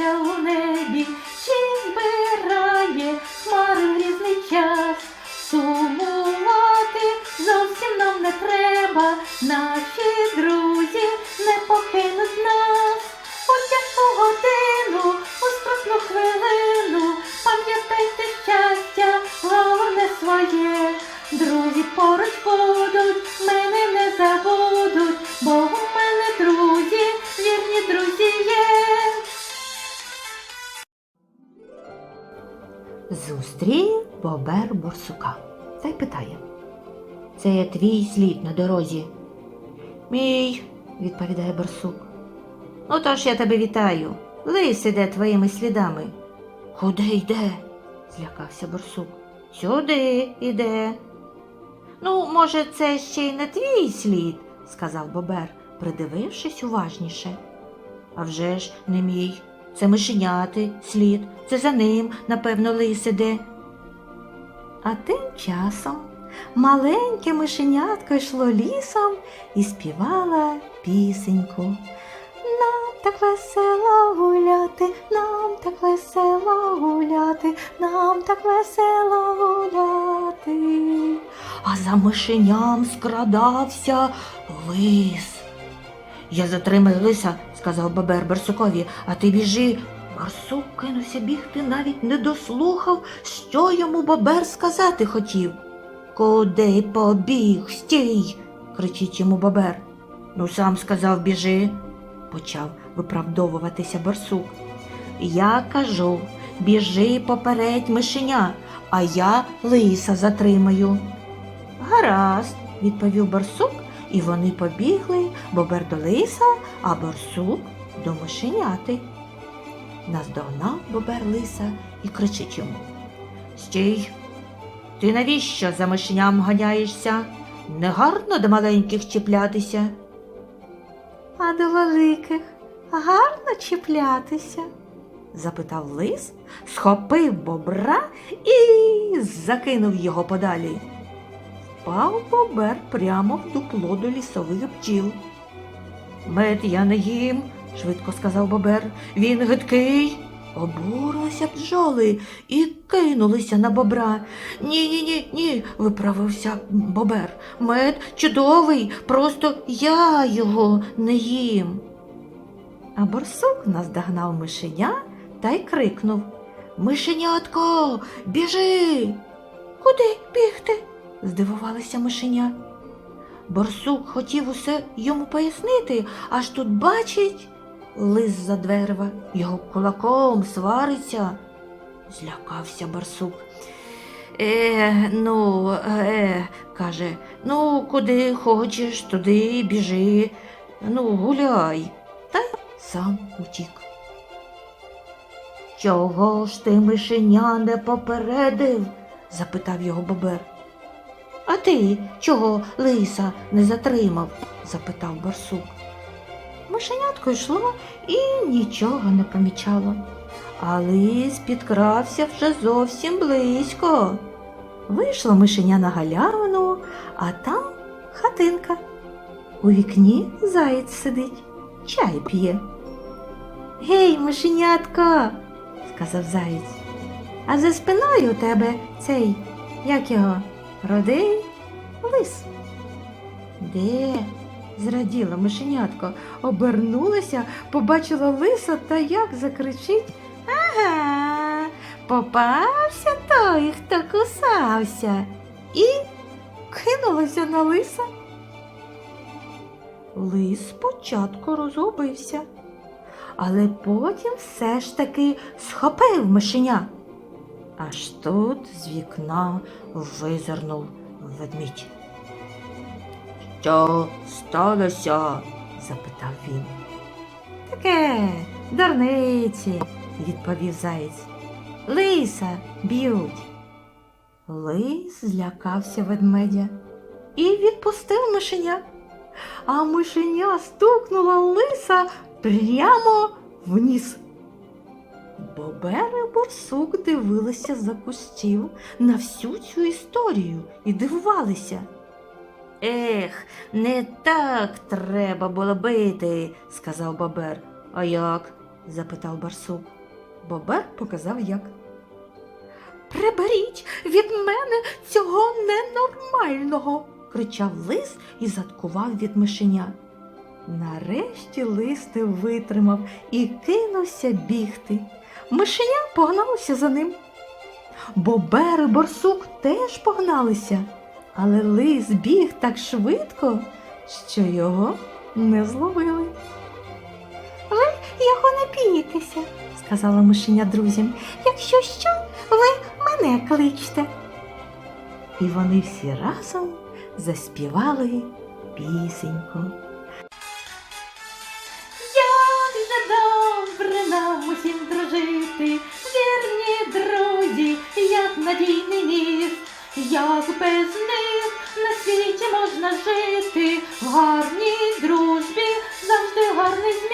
місяця у небі, чи збирає хмари в різний час. Сумувати зовсім нам не треба, наші Зустрів бобер борсука та й питає. Це твій слід на дорозі. Мій, відповідає борсук. Ну то ж я тебе вітаю. Лис іде твоїми слідами. Куди йде? злякався борсук. Сюди іде. Ну, може, це ще й не твій слід, сказав бобер, придивившись уважніше. А вже ж не мій. Це мишеняти слід, це за ним, напевно, лис іде. А тим часом маленьке мишенятко йшло лісом і співала пісеньку. Нам так весело гуляти, нам так весело гуляти, нам так весело гуляти. А за мишеням скрадався лис. Я затримаю лиса, сказав бабер Барсукові, а ти біжи. Барсук кинувся бігти, навіть не дослухав, що йому бабер сказати хотів. Куди побіг? Стій. кричить йому бабер. Ну, сам сказав, біжи, почав виправдовуватися барсук. Я кажу, біжи попередь мишеня, а я лиса затримаю. Гаразд, відповів барсук, і вони побігли до лиса, а барсук до мишеняти. Наздогнав бобер лиса і кричить йому. Стій, ти навіщо за мишеням ганяєшся? Негарно до маленьких чіплятися. А до великих гарно чіплятися? запитав лис, схопив бобра і закинув його подалі. Впав бобер прямо в дупло до лісових бджіл. Мед я не їм, швидко сказав бобер. Він гидкий. Обурилися бджоли і кинулися на бобра. Ні, ні, ні, ні, виправився бобер. Мед чудовий, просто я його не їм. А борсук наздогнав мишеня та й крикнув Мишенятко, біжи. Куди бігти? здивувалася мишеня. Борсук хотів усе йому пояснити, аж тут бачить лис за дверва, його кулаком свариться. Злякався барсук. Е, ну, е, каже, ну, куди хочеш, туди біжи, ну, гуляй. Та сам утік. Чого ж ти мишеня не попередив? запитав його бобер. Ти чого лиса не затримав? запитав барсук. Мишенятко йшло і нічого не помічало. А лис підкрався вже зовсім близько. Вийшло мишеня на галявину, а там хатинка. У вікні заєць сидить, чай п'є. Гей, мишенятко, сказав заєць. А за спиною у тебе цей, як його, родий лис. Де? зраділа мишенятко, обернулася, побачила лиса та як закричить Ага, попався той, хто кусався, і кинулася на лиса. Лис спочатку розгубився, але потім все ж таки схопив мишеня. Аж тут з вікна визирнув ведмідь. Що сталося? запитав він. Таке, дурниці, відповів заєць. Лиса б'ють. Лис злякався ведмедя і відпустив мишеня. А мишеня стукнула лиса прямо в ніс. Бобер і борсук дивилися за кущів на всю цю історію і дивувалися. Ех, не так треба було бити, сказав бобер. А як? запитав барсук. Бобер показав як. Приберіть від мене цього ненормального, кричав лис і заткував від мишеня. Нарешті лис не витримав і кинувся бігти. Мишеня погналося за ним. Бобер і борсук теж погналися, але лис біг так швидко, що його не зловили. Ви його не бійтеся, сказала мишеня друзям. Якщо що, ви мене кличте. І вони всі разом заспівали пісеньку. Як надійний як без них на світі можна жити, в гарній дружбі завжди гарний зміст.